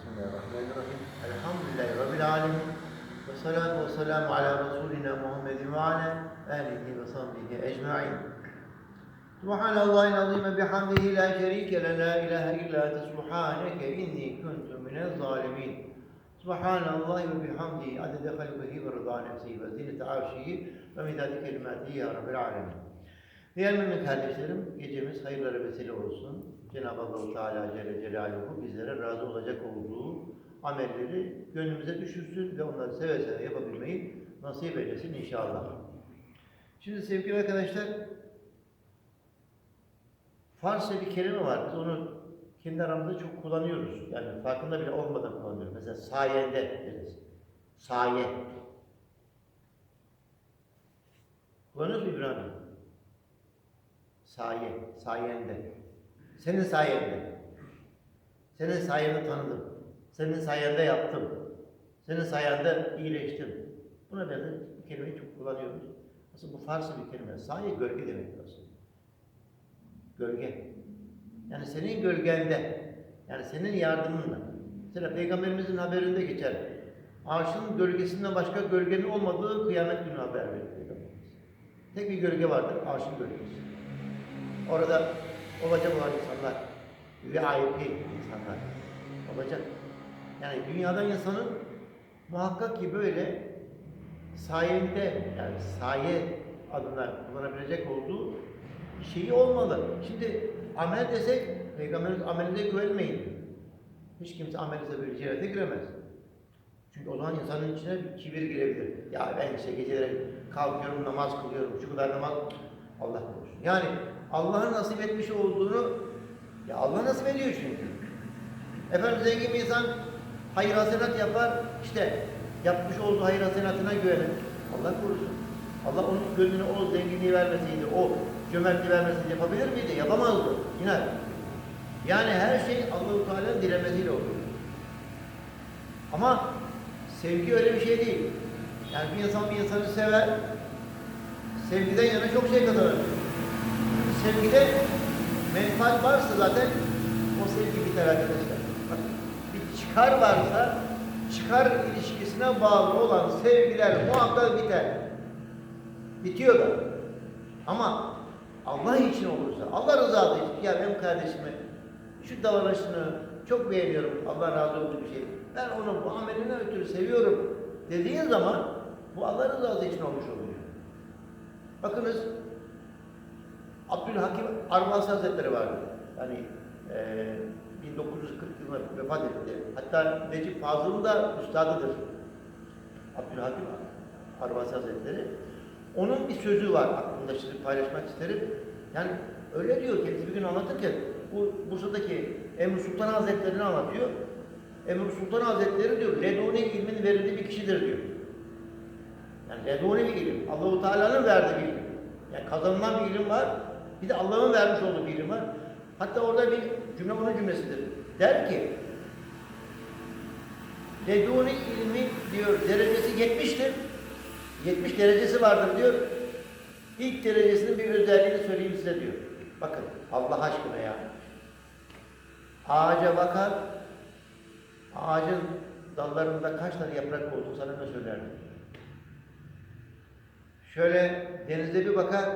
Bismillahirrahmanirrahim. Elhamdülillahi Rabbil alemin. Ve salatu ve selamu ala Resulina Muhammedin ve ala alihi ve sahbihi ecma'in. Subhanallahil azim bihamdihi la şerike le la ilahe illa ente subhaneke inni kuntu minel zalimin. Subhanallahi ve bihamdihi adede halkihi ve rıza nefsihi ve zinete arşihi ve midadi kelimatihi ya Rabbil alemin. Değerli kardeşlerim, gecemiz hayırlara vesile olsun. Cenab-ı Allah Teala Celle Celaluhu bizlere razı olacak olduğu amelleri gönlümüze düşürsün ve onları seve seve yapabilmeyi nasip eylesin inşallah. Şimdi sevgili arkadaşlar, Farsça bir kelime var. Biz onu kendi aramızda çok kullanıyoruz. Yani farkında bile olmadan kullanıyoruz. Mesela sayende deriz. Saye. Kullanıyoruz mu İbrahim? Saye, sayende. Senin sayende. Senin sayende tanıdım. Senin sayende yaptım. Senin sayende iyileştim. Buna benzer bir kelimeyi çok kullanıyoruz. Aslında bu Farsça bir kelime. Saye gölge demek aslında. Gölge. Yani senin gölgende, yani senin yardımınla. Mesela Peygamberimizin haberinde geçer. Ağaçın gölgesinden başka gölgenin olmadığı kıyamet günü haber verir Peygamberimiz. Tek bir gölge vardır, ağaçın gölgesi. Orada olacak olan insanlar, VIP insanlar olacak. Yani dünyada insanın muhakkak ki böyle sayende, yani saye adına kullanabilecek olduğu şeyi olmalı. Şimdi amel desek, Peygamberimiz amelinize güvenmeyin. Hiç kimse amelinize böyle cennete giremez. Çünkü o zaman insanın içine bir kibir girebilir. Ya ben işte geceleri kalkıyorum, namaz kılıyorum, şu kadar namaz, Allah korusun. Yani Allah'ın nasip etmiş olduğunu, ya Allah nasip ediyor çünkü. Efendim zengin bir insan hayır hasenat yapar, işte yapmış olduğu hayır hasenatına güvenir. Allah korusun. Allah onun gönlüne o zenginliği vermeseydi, o cömertliği vermeseydi yapabilir miydi? Yapamazdı. İnan. Yani her şey Allah-u Teala'nın dilemesiyle oluyor. Ama sevgi öyle bir şey değil. Yani bir insan bir insanı sever, sevgiden yana çok şey kazanır. Sevgide menfaat varsa zaten o sevgi biter arkadaşlar. Bak, bir çıkar varsa çıkar ilişkisine bağlı olan sevgiler muhakkak biter. Bitiyor da. Ama Allah için olursa, Allah rızası için, ya benim kardeşimi şu davranışını çok beğeniyorum, Allah razı olduğu bir şey. Ben onu bu ameline ötürü seviyorum dediğin zaman bu Allah rızası için olmuş oluyor. Bakınız Abdülhakim Arvasi Hazretleri vardı. Yani e, 1940 yılında vefat etti. Hatta Necip Fazıl'ın da üstadıdır. Abdülhakim Arvasi Hazretleri. Onun bir sözü var aklımda şimdi paylaşmak isterim. Yani öyle diyor kendisi bir gün anlatırken bu Bursa'daki Emre Sultan Hazretleri'ni anlatıyor. Emre Sultan Hazretleri diyor Leduni ilmin verildiği bir kişidir diyor. Yani Leduni bir ilim. Allahu Teala'nın verdiği bir ilim. Yani kazanılan bir ilim var. Bir de Allah'ın vermiş olduğu bir ilim var. Hatta orada bir cümle onun cümlesidir. Der ki Leduni ilmi diyor derecesi 70'tir. 70 derecesi vardır diyor. İlk derecesinin bir özelliğini söyleyeyim size diyor. Bakın Allah aşkına ya. Ağaca bakar, ağacın dallarında kaç tane yaprak olduğunu sana ne söylerdim. Şöyle denizde bir bakar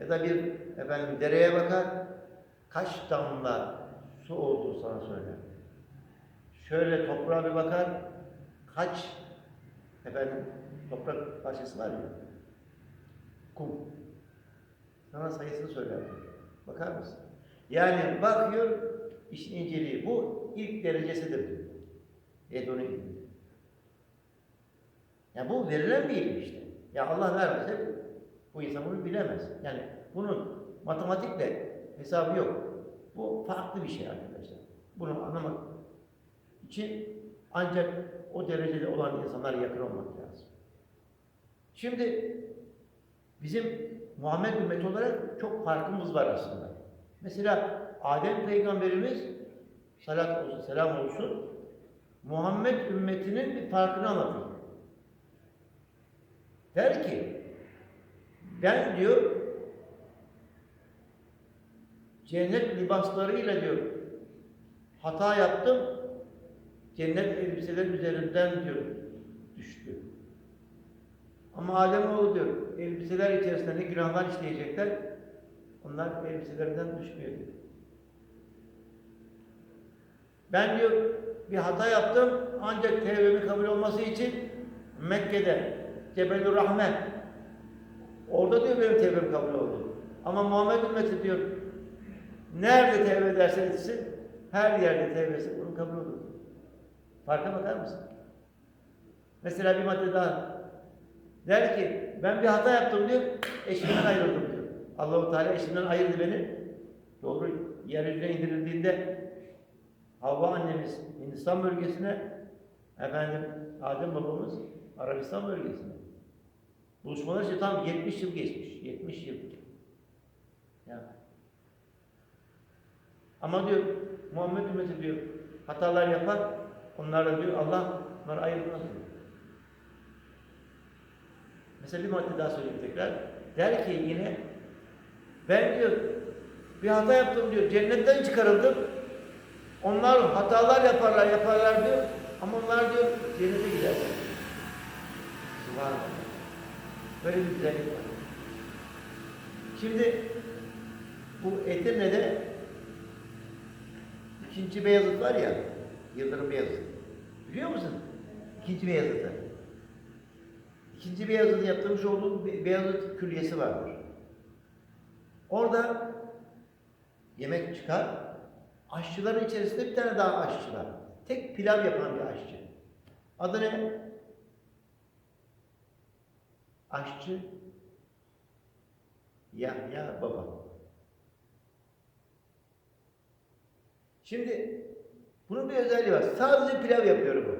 ya da bir efendim dereye bakar, kaç damla su olduğu sana söyler. Şöyle toprağa bir bakar, kaç efendim toprak parçası var ya, kum. Sana sayısını söyler. Bakar mısın? Yani bakıyor, işin inceliği. Bu ilk derecesidir. Edoni ilmi. Ya bu verilen bir ilim işte. Ya Allah vermese bu insan bunu bilemez. Yani bunun matematikle hesabı yok. Bu farklı bir şey arkadaşlar. Bunu anlamak için ancak o derecede olan insanlar yakın olmak lazım. Şimdi bizim Muhammed ümmeti olarak çok farkımız var aslında. Mesela Adem peygamberimiz salat olsun, selam olsun Muhammed ümmetinin bir farkını anlatıyor. Der ki ben diyor cennet libaslarıyla diyor hata yaptım cennet elbiseler üzerinden diyor düştü. Ama Ademoğlu diyor elbiseler içerisinde ne günahlar işleyecekler onlar elbiselerinden düşmüyor diyor. Ben diyor bir hata yaptım ancak tevbemin kabul olması için Mekke'de Cebelur Rahmet orada diyor benim tevbem kabul oldu. Ama Muhammed ümmeti diyor nerede tevbe ederse etsin her yerde tevbesi bunun kabul olur. Farka bakar mısın? Mesela bir madde daha. Der ki ben bir hata yaptım diyor eşimden ayrıldım diyor. Allahu Teala eşimden ayırdı beni. Doğru yeryüzüne indirildiğinde Havva annemiz Hindistan bölgesine, efendim Adem babamız Arabistan bölgesine. Buluşmalar için tam 70 yıl geçmiş. 70 yıl. Ya. Ama diyor Muhammed ümmeti diyor hatalar yapar. Onlarla diyor Allah onları ayırmaz diyor. Mesela bir madde daha söyleyeyim tekrar. Der ki yine ben diyor bir hata yaptım diyor. Cennetten çıkarıldım. Onlar hatalar yaparlar, yaparlar diyor. Ama onlar diyor cennete gider. Subhanallah. Böyle bir güzellik var. Şimdi bu Edirne'de ikinci Beyazıt var ya, Yıldırım Beyazıt. Biliyor musun? İkinci Beyazıt'ı. İkinci Beyazıt'ın yaptırmış olduğu Beyazıt külliyesi vardır. Orada yemek çıkar. Aşçıların içerisinde bir tane daha aşçı var. Tek pilav yapan bir aşçı. Adı ne? Aşçı Yahya Baba. Şimdi bunun bir özelliği var. Sadece pilav yapıyor bu.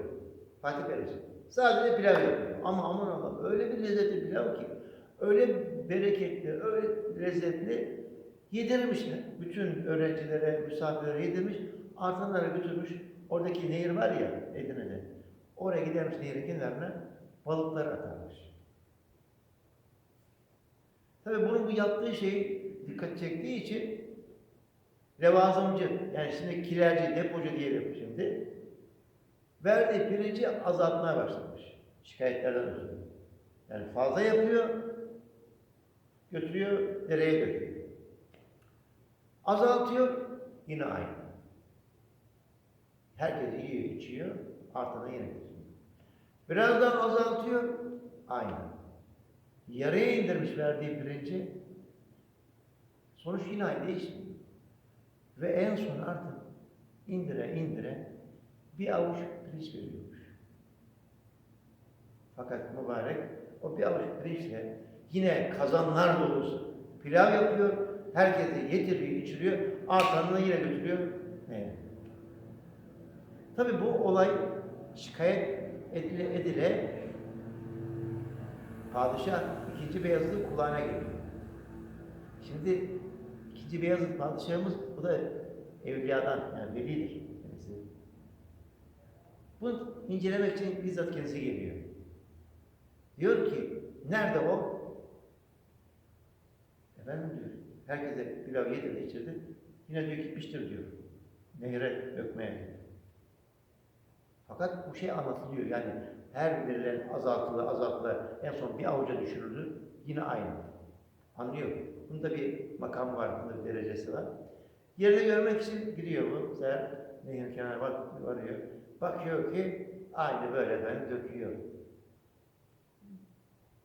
Fatih Kardeşim. Sadece pilav yapıyor. Ama aman Allah'ım öyle bir lezzetli pilav ki, öyle bereketli, öyle lezzetli yedirmişler. Bütün öğrencilere, misafirlere yedirmiş. Artanlara götürmüş. Oradaki nehir var ya Edirne'de. Oraya gidermiş nehirin kenarına balıklar atarmış. Tabii bunun bu yaptığı şey dikkat çektiği için levazımcı, yani şimdi kilerci, depocu diyelim şimdi, verdiği pirinci azaltmaya başlamış. Şikayetlerden ötürü. Yani fazla yapıyor, götürüyor, dereye götürüyor. Azaltıyor, yine aynı. Herkes yiyor, içiyor, artana yine götürüyor. Biraz daha azaltıyor, aynı. Yarıya indirmiş verdiği pirinci, sonuç yine aynı değişmiyor. Ve en son artık indire indire bir avuç pirinç veriyormuş. Fakat mübarek o bir avuç pirinçle yine kazanlar dolusu pilav yapıyor, herkese yediriyor, içiriyor, artanını yine götürüyor. Ne? Tabi bu olay şikayet edile edile padişah ikinci Beyazıt'ın kulağına geliyor. Şimdi ikinci Beyazıt padişahımız bu da evliyadan yani velidir kendisi. Bunu incelemek için bizzat kendisi geliyor. Diyor ki nerede o? Efendim diyor. Herkese pilav yedirdi içirdi. Yine diyor gitmiştir diyor. Nehre dökmeye. Fakat bu şey anlatılıyor yani her verilen azaltılı azaltılı en son bir avuca düşürüldü yine aynı. Anlıyor. Bunda bir makam var, bunda bir derecesi var. Yerini görmek için gidiyor bu. Seher nehir kenarına bak, varıyor. Bakıyor ki aynı böyle efendim döküyor.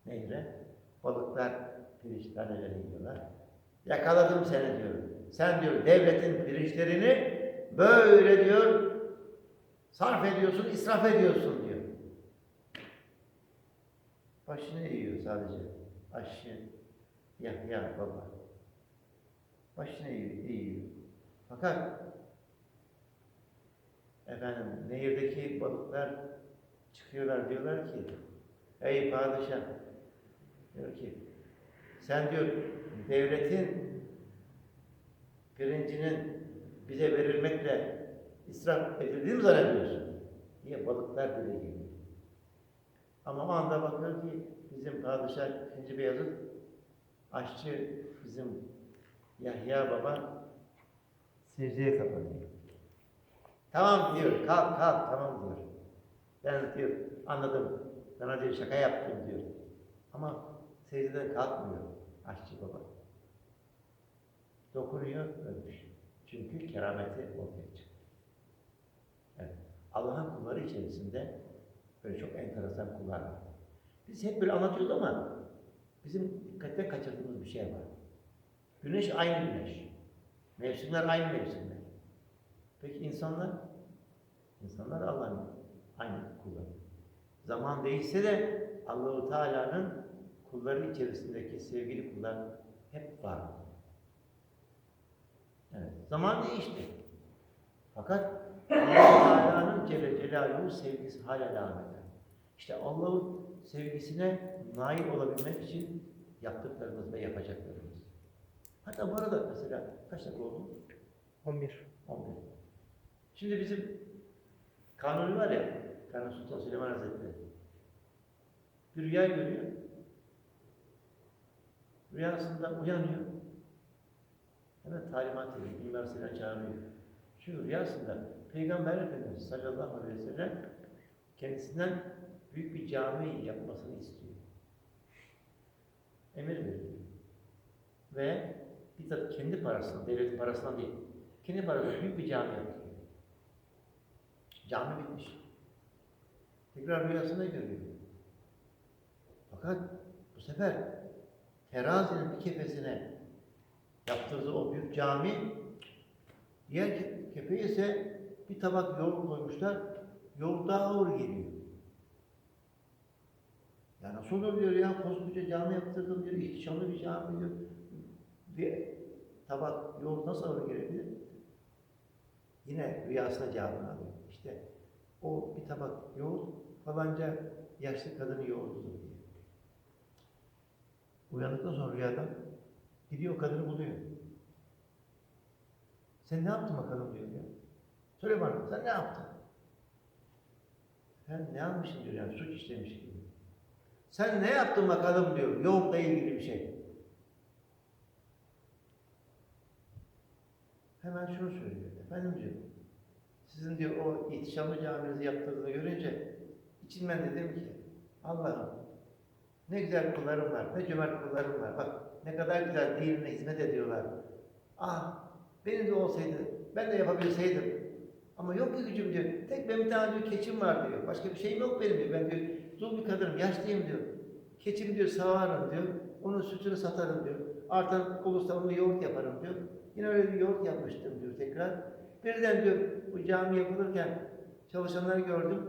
Nehre. Balıklar pirinç tanelerini yiyorlar. Yakaladım seni diyor. Sen diyor devletin pirinçlerini böyle diyor sarf ediyorsun, israf ediyorsun diyor. Başını eğiyor sadece. Aşçı, Yahya baba. Başını eğiyor, eğiyor. Fakat efendim nehirdeki balıklar çıkıyorlar diyorlar ki ey padişah diyor ki sen diyor devletin pirincinin bize verilmekle israf edildiğini mi zannediyorsun? diye balıklar dile geliyor. Ama o anda bakıyor ki bizim padişah 2. Beyazıt aşçı bizim Yahya baba secdeye kapanıyor. Tamam diyor, kalk kalk tamam diyor. Ben diyor anladım. Sana diyor şaka yaptım diyor. Ama secdeden kalkmıyor aşçı baba. Dokunuyor, ölmüş. Çünkü kerameti ortaya çıktı. Evet. Allah'ın kulları içerisinde böyle çok enteresan kullar var. Biz hep böyle anlatıyoruz ama bizim dikkatten kaçırdığımız bir şey var. Güneş aynı güneş. Mevsimler aynı mevsimler. Peki insanlar? İnsanlar Allah'ın aynı kulları. Zaman değişse de Allahu Teala'nın kulları içerisindeki sevgili kullar hep var. Evet. Zaman değişti. Fakat Teala'nın Celle Celaluhu sevgisi hala devam eder. İşte Allah'ın sevgisine nail olabilmek için yaptıklarımız ve yapacaklarımız. Hatta bu arada mesela kaç dakika oldu? 11. 11. Şimdi bizim Kanuni var ya, Kanuni Sultan Süleyman Hazretleri. Bir rüya görüyor. Rüyasında uyanıyor. Hemen talimat ediyor, Mimar Sinan çağırıyor. Çünkü rüyasında Peygamber Efendimiz sallallahu aleyhi ve sellem kendisinden büyük bir cami yapmasını istiyor. Emir veriyor. Ve bizzat kendi parasından, devletin parasından değil, kendi parasından büyük bir cami yaptırıyor. Cami bitmiş. Tekrar rüyasında görüyor. Fakat bu sefer terazinin bir kefesine yaptırdığı o büyük cami diğer ke- kefeye ise bir tabak yoğurt koymuşlar. Yoğurt daha ağır geliyor. Ya nasıl olur diyor ya koskoca cami yaptırdım diyor. ihtişamlı bir cami diyor. Bir tabak yoğurt nasıl ağır gelebilir? Yine rüyasına cevabını alıyor. İşte o bir tabak yoğurt falanca yaşlı kadının yoğurdudur diye. Uyandıktan sonra rüyadan gidiyor kadını buluyor. Sen ne yaptın bakalım diyor ya. Söyle bana sen ne yaptın? Sen ne yapmışsın diyor yani suç işlemiş gibi. Sen ne yaptın bakalım diyor yoğurtla ilgili bir şey. Hemen şunu söylüyor. Efendim diyor. Sizin diyor o ihtişamlı caminizi yaptığınızı görünce içimden dedim ki Allah'ım ne güzel kullarım var, ne cömert kullarım var. Bak ne kadar güzel dinine hizmet ediyorlar. Ah benim de olsaydı, ben de yapabilseydim. Ama yok ki gücüm diyor. Tek benim bir tane diyor keçim var diyor. Başka bir şeyim yok benim diyor. Ben diyor dul bir kadınım, yaşlıyım diyor. Keçim diyor sağarım diyor. Onun sütünü satarım diyor. Artan olursa onu yoğurt yaparım diyor. Yine öyle bir yoğurt yapmıştım diyor tekrar. Birden diyor bu cami yapılırken çalışanları gördüm.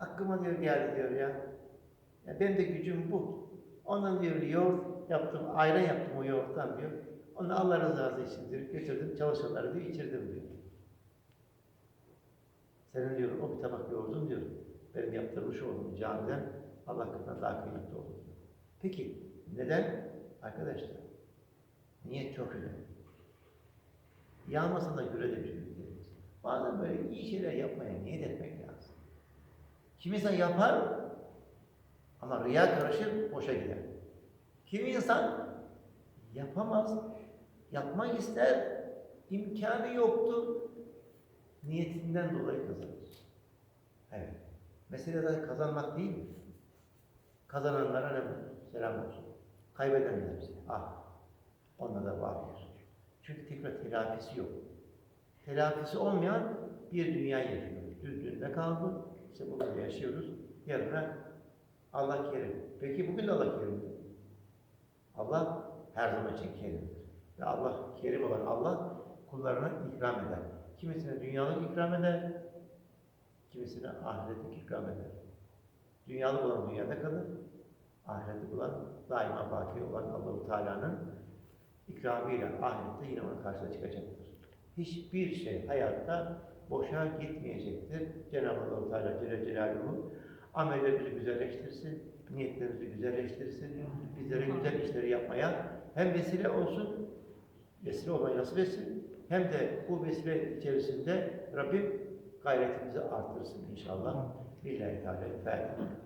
Aklıma diyor geldi diyor ya. ya benim de gücüm bu. Ondan diyor yoğurt yaptım, ayran yaptım o yoğurttan diyor. Onu Allah rızası için diyor, götürdüm çalışanlara diyor, içirdim diyor. Senin diyor o bir tabak yoğurdun diyor. Benim yaptırmış olduğum camiden Allah katına daha kıymetli olur. Peki neden? Arkadaşlar niyet çok önemli. Yağmasa da göre de büyüklerimiz. Bazen böyle iyi şeyler yapmaya niyet etmek lazım. Kimi insan yapar ama riya karışır, boşa gider. Kimi insan yapamaz, yapmak ister, imkanı yoktur, niyetinden dolayı kazanır. Evet. Mesele de kazanmak değil mi? Kazananlara ne mutlu, selam olsun. Kaybedenler ise, ah, onda da var. Çünkü tekrar telafisi yok. Telafisi olmayan bir dünya yaşıyor. Düzlüğünde kaldı. İşte bugün yaşıyoruz. Yarına Allah kerim. Peki bugün de Allah kerimdir. Allah her zaman için kerimdir. Ve Allah kerim olan Allah kullarına ikram eder. Kimisine dünyalık ikram eder, kimisine ahiretlik ikram eder. Dünyalık olan dünyada kalır, ahiretlik olan daima baki olan Allahu Teala'nın ikramıyla ahirette yine onun karşısına çıkacaktır. Hiçbir şey hayatta boşa gitmeyecektir. Cenab-ı Allah Teala Celle Celaluhu amellerimizi güzelleştirsin, niyetlerimizi güzelleştirsin, bizlere güzel işleri yapmaya hem vesile olsun, vesile olmayı nasip etsin, hem de bu vesile içerisinde Rabbim gayretimizi artırsın inşallah. Billahi Teala. Fatiha.